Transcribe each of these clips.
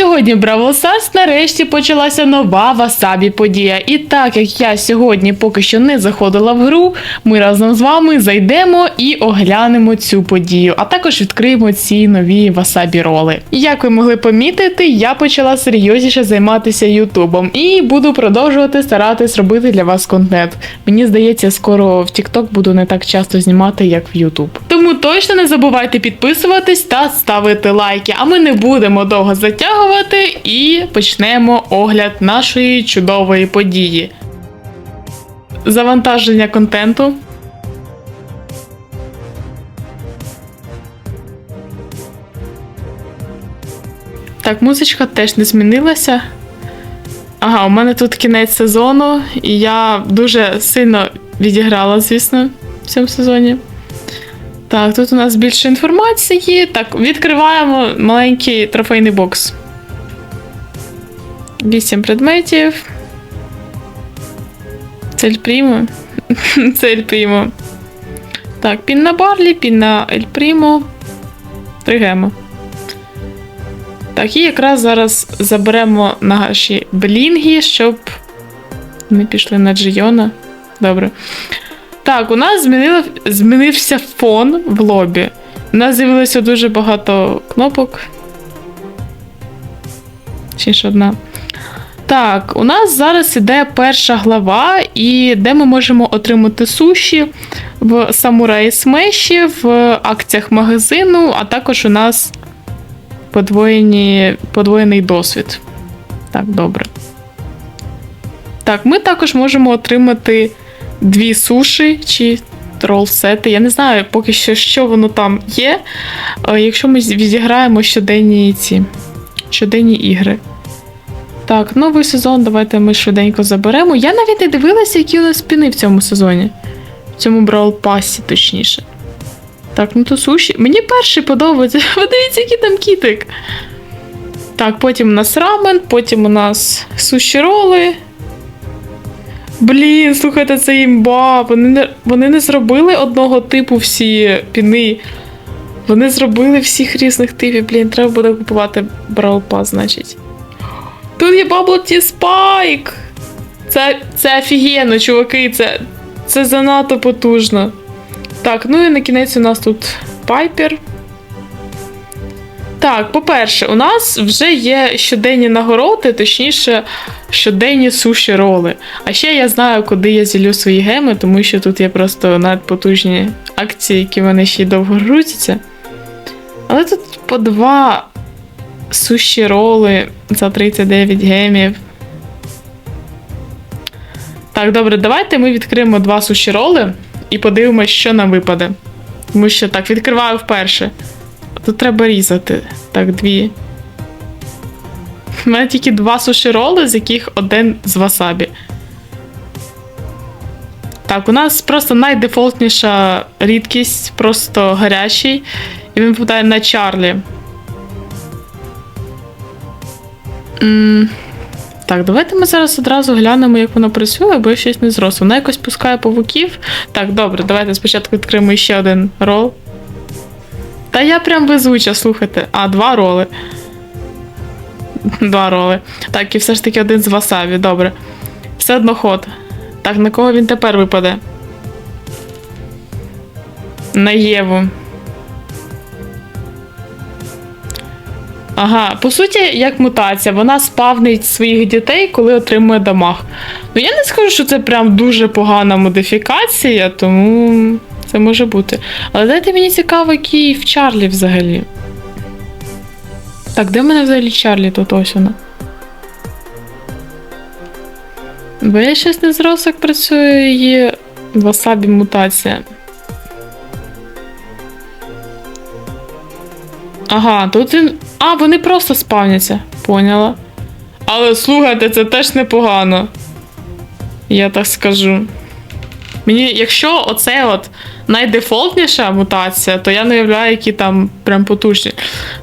Сьогодні в Бравл Старс нарешті почалася нова васабі подія. І так як я сьогодні поки що не заходила в гру, ми разом з вами зайдемо і оглянемо цю подію, а також відкриємо ці нові васабі роли. Як ви могли помітити, я почала серйозніше займатися Ютубом і буду продовжувати старатись робити для вас контент. Мені здається, скоро в TikTok буду не так часто знімати, як в YouTube. Тому точно не забувайте підписуватись та ставити лайки. А ми не будемо довго затягувати і почнемо огляд нашої чудової події. Завантаження контенту. Так, музичка теж не змінилася. Ага, у мене тут кінець сезону, і я дуже сильно відіграла, звісно, в цьому сезоні. Так, тут у нас більше інформації. Так, відкриваємо маленький трофейний бокс. Вісім предметів. Цель прімо. Цель прімо. Так, пін на барлі, пін на ель прімо. Три гемо. Так, і якраз зараз заберемо наші блінги, щоб не пішли на Джийона. Добре. Так, у нас змінило, змінився фон в лобі. У нас з'явилося дуже багато кнопок. Ще ж одна. Так, у нас зараз іде перша глава, і де ми можемо отримати суші в самураї смеші, в акціях магазину, а також у нас подвоєні, подвоєний досвід. Так, добре. Так, ми також можемо отримати дві суші чи трол-сети. Я не знаю поки що, що воно там є. е, Якщо ми відіграємо щоденні ці щоденні ігри. Так, новий сезон, давайте ми швиденько заберемо. Я навіть не дивилася, які у нас піни в цьому сезоні. В цьому Brawl Пасі, точніше. Так, ну то суші. Мені перший подобається. Подивіться, який там кітик. Так, потім у нас рамен, потім у нас суші роли. Блін, слухайте, це імба. Вони не, вони не зробили одного типу всі піни. Вони зробили всіх різних типів. Блін, треба буде купувати Brawl Pass, значить. Тут є Tea Spike! Це, це офігенно, чуваки, це, це занадто потужно. Так, ну і на кінець у нас тут Пайпер. Так, по-перше, у нас вже є щоденні нагороди, точніше, щоденні суші роли. А ще я знаю, куди я зілю свої геми, тому що тут є просто надпотужні акції, які в мене ще й довго грузяться. Але тут по два суші роли за 39 гемів. Так, добре, давайте ми відкриємо два суші роли і подивимось, що нам випаде. Тому що так, відкриваю вперше. Тут треба різати. Так, дві. У мене тільки два суші роли, з яких один з васабі. Так, у нас просто найдефолтніша рідкість, просто гарячий. І він попадає на Чарлі. Так, давайте ми зараз одразу глянемо, як воно працює, бо я щось не зрос. Вона якось пускає павуків. Так, добре, давайте спочатку відкриємо ще один рол. Та я прям везуча, слухайте. А, два роли. Два роли. Так, і все ж таки один з васабі, добре. Все одно ход. Так, на кого він тепер випаде? На Єву. Ага, по суті, як мутація, вона спавнить своїх дітей, коли отримує дамаг. Ну я не скажу, що це прям дуже погана модифікація, тому це може бути. Але дайте мені цікаво, який в Чарлі взагалі. Так, де в мене взагалі Чарлі тут ось вона? Бо я щось не зрос, як працює її васабі мутація. Ага, тут він. А, вони просто спавняться. Поняла. Але слухайте, це теж непогано. Я так скажу. Мені, якщо оце от найдефолтніша мутація, то я не уявляю, які там прям потужні.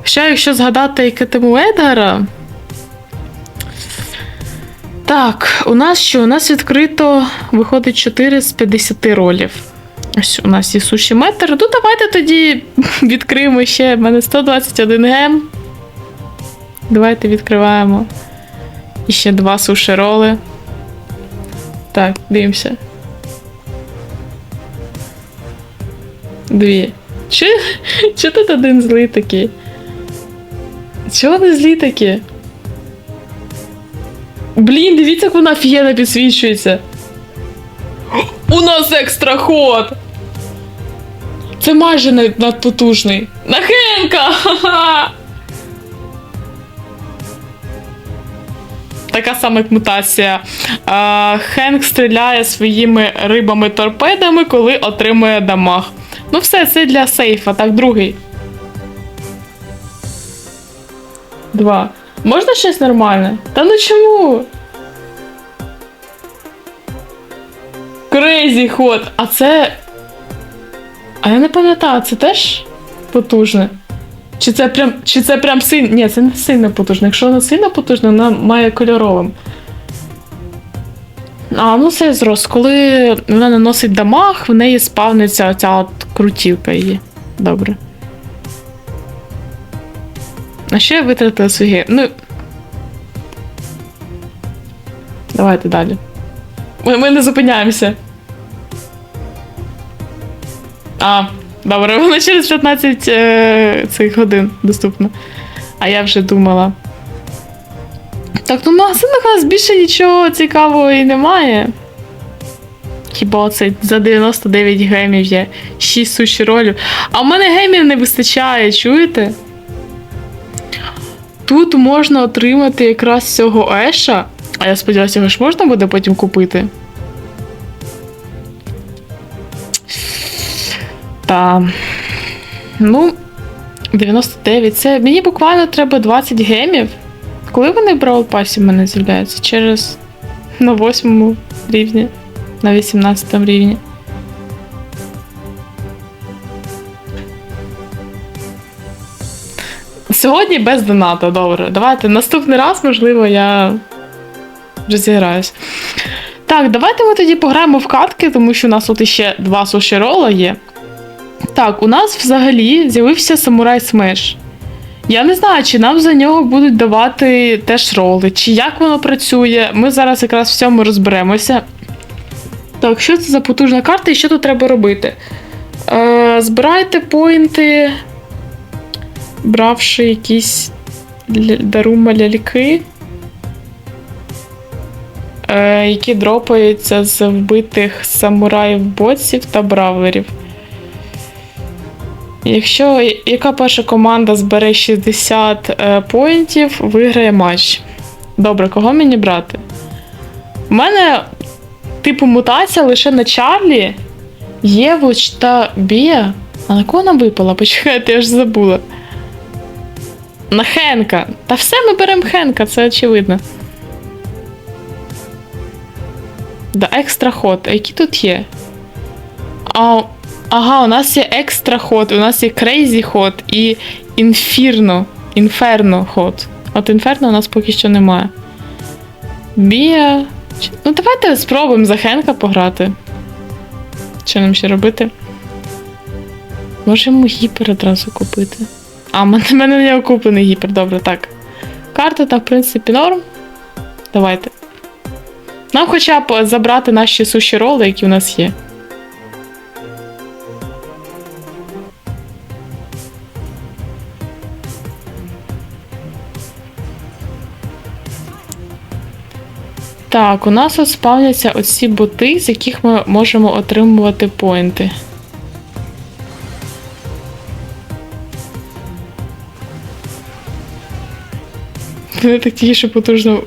Ще якщо згадати Екетему Едгара. Так, у нас що? У нас відкрито виходить 4 з 50 ролів. Ось у нас є суші метр. Ну, давайте тоді відкриємо ще. В мене 121 гем. Давайте відкриваємо. І ще два суші роли. Так, дивимося. Дві. Чи, чи тут один злий такий? Чого вони злі такі? Блін, дивіться, як вона офігенно підсвічується. У нас екстра ход! Це майже надпотужний. Нахенка! Така сама як мутація. Хенк стріляє своїми рибами-торпедами, коли отримує дамаг. Ну, все, це для сейфа. Так, другий. Два. Можна щось нормальне? Та ну чому? Крейзі ход. А це. А я не пам'ятаю, це теж потужне? Чи це прям, чи це прям сильно. Ні, це не сильно потужне. Якщо вона сильно потужна, вона має кольоровим. А, ну це зрос. Коли вона наносить дамаг, в неї спавниться оця от крутівка її. Добре. А що я витратила свої? Ну. Давайте далі. Ми, ми не зупиняємося. А, добре, воно через 15 е, цих годин доступно. А я вже думала. Так, ну в магазинах у нас більше нічого цікавого і немає. Хіба оце за 99 гемів є 6 суші ролів. А в мене гемів не вистачає, чуєте? Тут можна отримати якраз цього Еша. А я сподіваюся, його ж можна буде потім купити. Та. Ну, 99. Це мені буквально треба 20 гемів. Коли вони в Brawl Pass в мене з'являються? Через на 8 рівні, на 18 рівні. Сьогодні без доната, добре. Давайте наступний раз, можливо, я розіграюсь. Так, давайте ми тоді пограємо в катки, тому що у нас тут іще два суші рола є. Так, у нас взагалі з'явився самурай смеш. Я не знаю, чи нам за нього будуть давати теж роли, чи як воно працює. Ми зараз якраз в цьому розберемося. Так, що це за потужна карта і що тут треба робити? Е, збирайте поінти, бравши якісь дарума ляльки, е, які дропаються з вбитих самураїв боців та бравлерів. Якщо яка перша команда збере 60 е, поінтів, виграє матч. Добре, кого мені брати? У мене, типу, мутація лише на Чарлі, Євуч та Бія. А на кого нам випала? Почекайте, я ж забула. На Хенка. Та все ми беремо Хенка, це очевидно. Да, екстра ход. А які тут є? А, ага, у нас є екстра ход, у нас є крейзі ход і інфірно. Інферно ход. От інферно у нас поки що немає. Бія. Ну, давайте спробуємо за Хенка пограти. Що нам ще робити? Можемо гіпер одразу купити. А, в мене, не куплений гіпер, добре, так. Карта там, в принципі, норм. Давайте. Нам хоча б забрати наші суші роли, які у нас є. Так, у нас от спавняться оці боти, з яких ми можемо отримувати поінти. Вони так тільки що потужно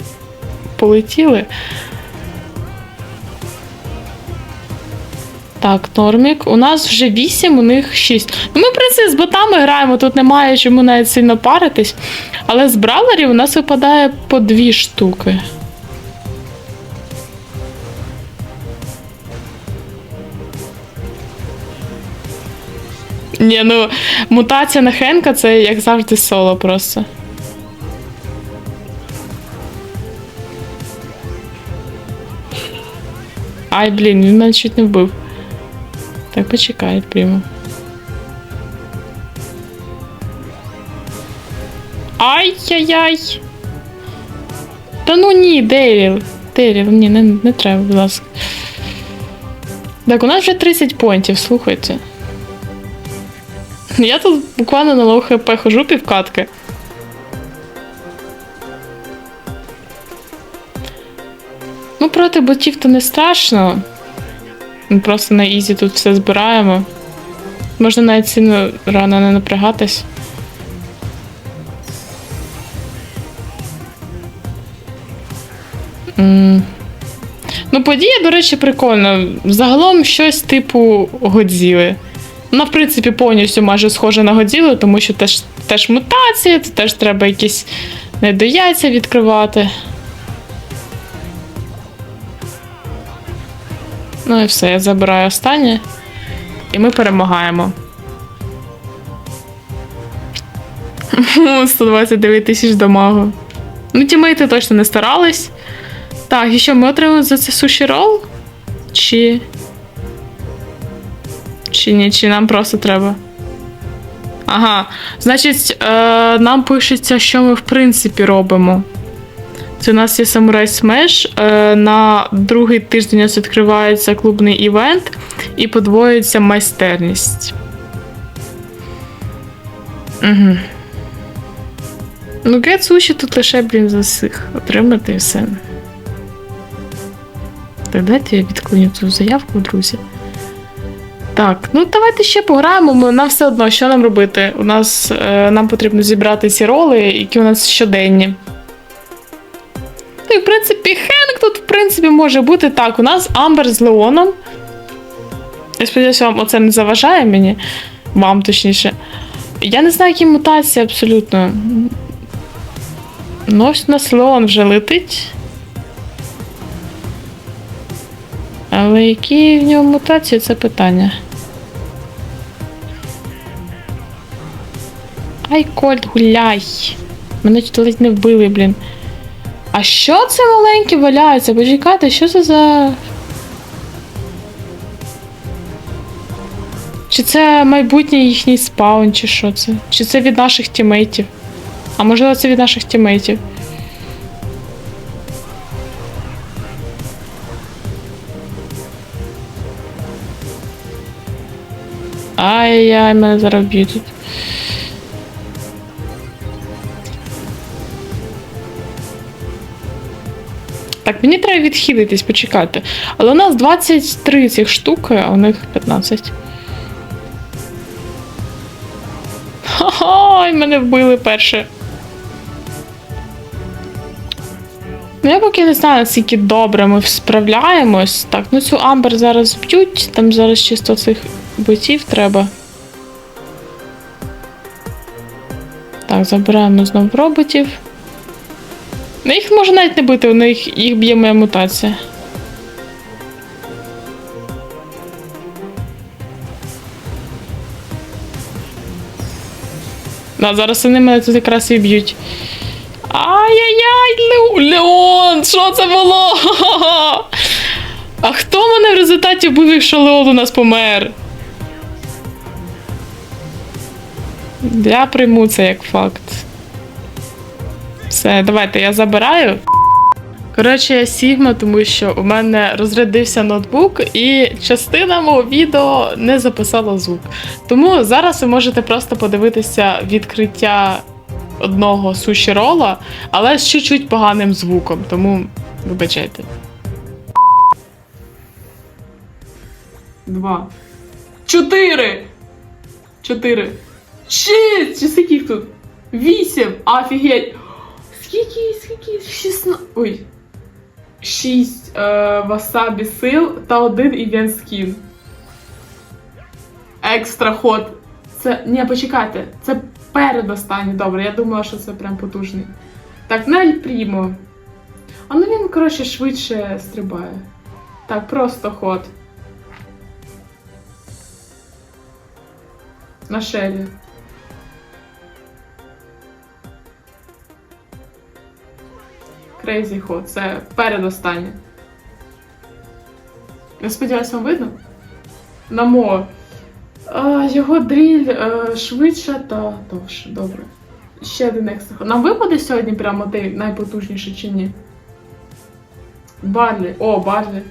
полетіли. Так, Нормік. У нас вже 8, у них 6. Ну, ми, в принципі, з ботами граємо, тут немає чому навіть сильно паритись. Але з бравлерів у нас випадає по дві штуки. Ні, ну мутація на Хенка це як завжди соло просто. Ай, блін, він мене чуть не вбив. Так, почекай, прямо. Ай-яй-яй. Та ну ні, Дейліл. Дейліл, ні, не, не треба, будь ласка. Так, у нас вже 30 понтів, слухайте. Я тут буквально на лоу хп хожу півкатки. Ну, проти ботів то не страшно. Ми просто на ізі тут все збираємо. Можна навіть сильно рано не напрягатись. М. Ну, подія, до речі, прикольна. Загалом щось типу Годзіли. Вона, в принципі, повністю майже схожа на Годзілу, тому що теж, теж мутації, теж треба якісь недояйця відкривати. Ну і все, я забираю останнє. І ми перемагаємо. 129 тисяч дамагу. Ну, тімейти точно не старались. Так, і що ми отримали за це суші рол? Чи. Чи ні, чи нам просто треба? Ага. Значить, е, нам пишеться, що ми в принципі робимо. Це у нас є Samurai Smash. Е, на другий тиждень у нас відкривається клубний івент і подвоюється майстерність. Угу. Ну, Sushi тут лише, блін, засих. Отримати все. Так, дайте я відклиню цю заявку, друзі. Так, ну давайте ще пограємо. Ми, нам все одно, що нам робити? У нас е, нам потрібно зібрати ці роли, які у нас щоденні. Ну і в принципі, Хенк тут, в принципі, може бути так. У нас Амбер з Леоном. Я сподіваюся, вам оце не заважає мені. Вам точніше. Я не знаю, які мутації абсолютно. Ну, ось у нас Леон вже летить. Але які в нього мутації, це питання. Ай, Кольт, гуляй. Мене тут ледь не вбили, блін. А що це маленьке валяється? Почекайте, що це за. Чи це майбутній їхній спаун, чи що це? Чи це від наших тімейтів? А можливо, це від наших тімейтів. Ай-яй, мене зараз б'ють тут. Так, мені треба відхилитись, почекати. Але у нас 23 цих штуки, а у них 15. Ха-ха, мене вбили перше. Ну, я поки не знаю, наскільки добре ми справляємось. Так, ну цю амбер зараз б'ють, там зараз чисто цих ботів треба. Так, забираємо знову роботів. Ну, їх може навіть не бити, у них їх б'є моя мутація. Да, зараз вони мене тут якраз і б'ють. Ай-яй-яй, Леон! Що це було? А хто мене в результаті вбив, якщо Леон у нас помер? Я прийму це як факт. Все, давайте я забираю. Коротше, я Сігма, тому що у мене розрядився ноутбук, і частина мого відео не записала звук. Тому зараз ви можете просто подивитися відкриття одного суші рола, але з чуть-чуть поганим звуком, тому вибачайте. Два. Чотири! Чотири. Шість! Чи скільки їх тут? Вісім! Офігеть! Скільки, скільки? Шістна... Ой. Шість е, васабі сил та один івент скін. Екстра ход. Це. Ні, почекайте. Це передостанній. Добре, я думала, що це прям потужний. Так, Нель Прімо. А ну він, коротше, швидше стрибає. Так, просто ход. На шелі. Крейзі ход. Це передостаннє. Я сподіваюся, вам видно? Намо. А, його дріль е, швидше та довше. Добре. ще один екстра. Нам випаде сьогодні прямо той найпотужніший чи ні? Барлі. О, Барлі.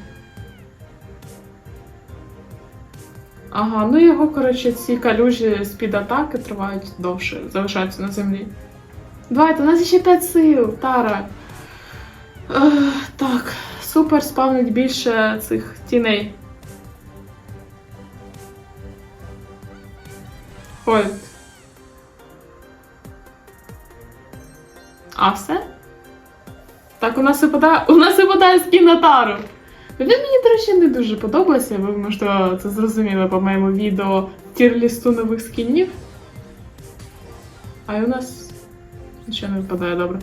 Ага, ну його, коротше, ці калюжі з-під атаки тривають довше, залишаються на землі. Давайте, у нас ще 5 сил, Тара. Ех, так, супер спавнить більше цих тіней. Ой. А все? Так, у нас випадає. У нас випадає скін на Тару. Він мені, до речі, не дуже подобається, ви можете це зрозуміли по моєму відео тір-лісту нових скінів. А й у нас нічого не випадає добре.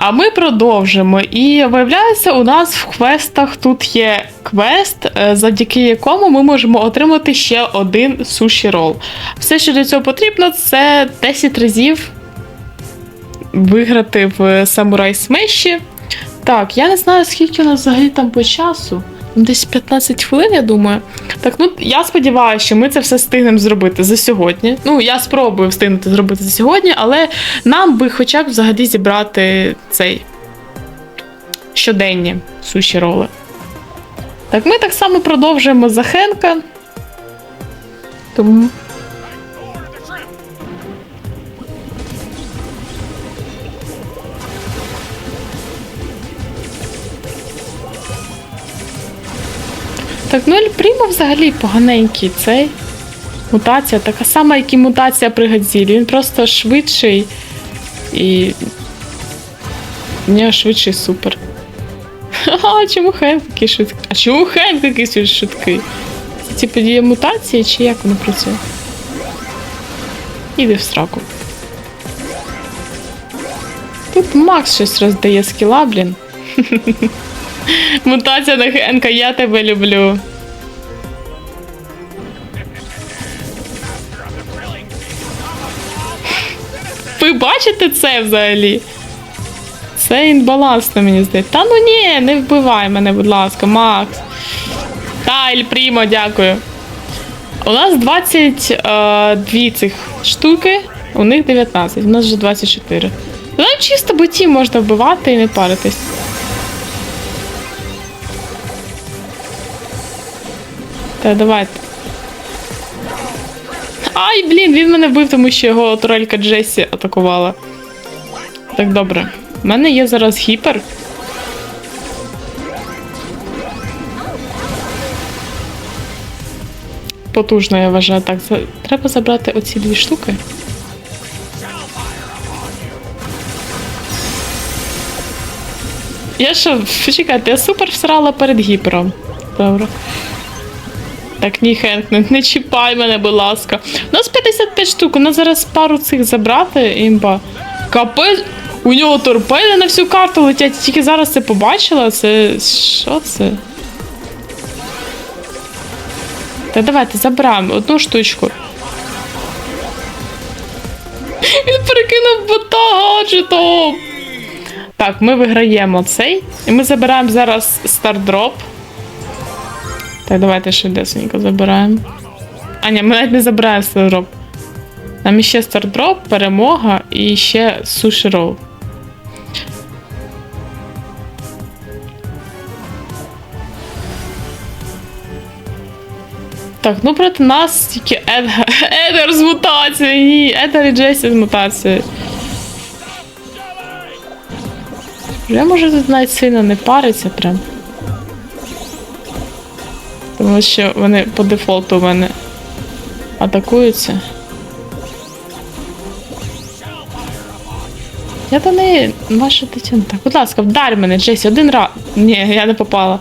А ми продовжимо. І виявляється, у нас в квестах тут є квест, е, завдяки якому ми можемо отримати ще один суші рол. Все, що для цього потрібно, це 10 разів виграти в самурай смеші. Так, я не знаю, скільки у нас взагалі там по часу. Десь 15 хвилин, я думаю. Так, ну я сподіваюся, що ми це все встигнемо зробити за сьогодні. Ну, я спробую встигнути зробити за сьогодні, але нам би хоча б взагалі зібрати цей щоденні суші роли. Так, ми так само продовжуємо за Хенка. Тому. Ну взагалі поганенький цей. Мутація така сама, як і мутація при Гадзілі. Він просто швидший і. В нього швидший супер. А чому Хенк такий швидкий? А чому Хенк такий швидкий? Це типу діє мутації чи як воно працює? Іди в сраку. Тут Макс щось роздає скіла, блін. Мутація на Хенка, я тебе люблю. Ви бачите це взагалі? Це інбалансно, мені здається. Та ну ні, не вбивай мене, будь ласка, Макс. Та, Ель Прімо, дякую. У нас 22 цих штуки, у них 19, у нас вже 24. Нам чисто боті можна вбивати і не паритись. Та давайте. Ай, блін, він мене вбив, тому що його турелька Джесі атакувала. Так, добре. У мене є зараз гіпер. Потужно, я вважаю. Так, за... треба забрати оці дві штуки. Я що, почекайте, я супер всрала перед гіпером. Добре. Так, ні, Хенк, не, не чіпай мене, будь ласка. У нас 55 штук, у нас зараз пару цих забрати, імба. Капець, у нього торпеди на всю карту летять. Тільки зараз це побачила. Це. Що це? Та давайте забираємо одну штучку. Він перекинув бота гаджетом. Так, ми виграємо цей. І ми забираємо зараз стардроп. Так, давайте швидесенько забираємо. А, ні, ми навіть не забираємо стардроп. Нам іще стардроп, перемога і ще суші рол. Так, ну проти нас тільки Едгар, Едгар з мутацією. Ні, Едгар і Джесі з мутацією. Я може тут навіть сильно не париться прям. Тому що вони по дефолту у мене атакуються. Я до неї ваша дитина. Будь ласка, вдарь мене, Джесі, один раз. Ні, я не попала.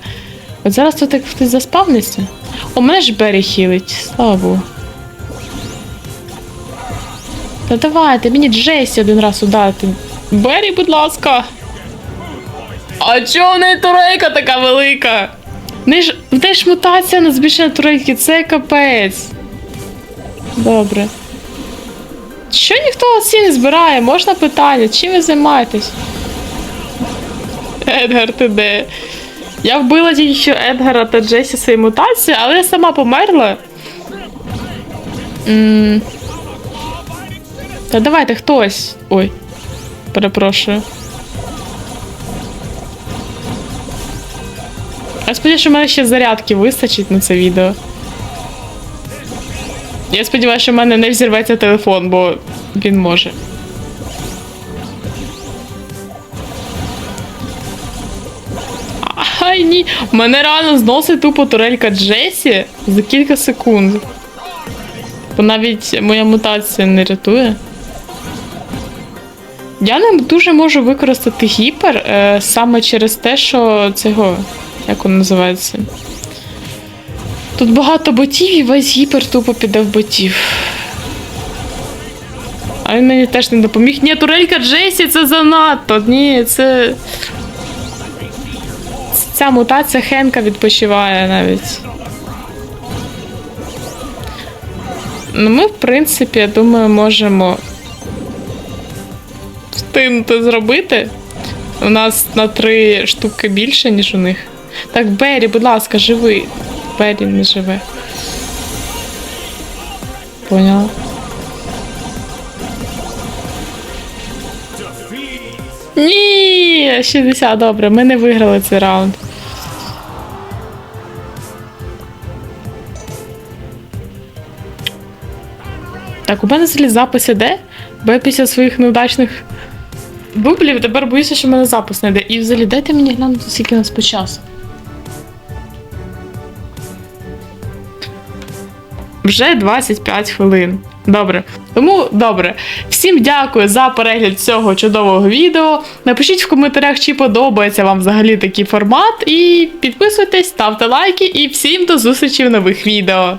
От зараз тут як хтось заспавниться. У мене ж Бері хілить, слава Богу. Та давайте, мені Джесі один раз ударити. Бері, будь ласка. А чого в неї турейка така велика? Не ж, де ж мутація на збільшення турейки? Це капець. Добре. Що ніхто оці не збирає? Можна питання? Чим ви займаєтесь? Едгар, ти де? Я вбила тільки що Едгара та Джесі своєю мутацією, але я сама померла. М, Та давайте хтось. Ой. Перепрошую. Я сподіваюся, що в мене ще зарядки вистачить на це відео. Я сподіваюся, що в мене не взірветься телефон, бо він може. Ай, ні. Мене реально зносить тупо турелька Джесі за кілька секунд. Бо навіть моя мутація не рятує. Я не дуже можу використати гіпер е, саме через те, що цього. Як воно називається? Тут багато ботів і весь гіпер тупо піде в ботів. А він мені теж не допоміг. Ні, турелька Джесі це занадто. Ні, це. Ця мутація Хенка відпочиває навіть. Ну, ми, в принципі, я думаю, можемо встигнути зробити. У нас на три штуки більше, ніж у них. Так, Беррі, будь ласка, живи. Беррі не живе. Поняла. Ні, 60, добре, ми не виграли цей раунд. Так, у мене взагалі запис іде, бо я після своїх неудачних дублів тепер боюся, що в мене запис не йде. І взагалі дайте мені глянути, скільки у нас по часу. Вже 25 хвилин. Добре. Тому добре. Всім дякую за перегляд цього чудового відео. Напишіть в коментарях, чи подобається вам взагалі такий формат. І підписуйтесь, ставте лайки, і всім до зустрічі в нових відео.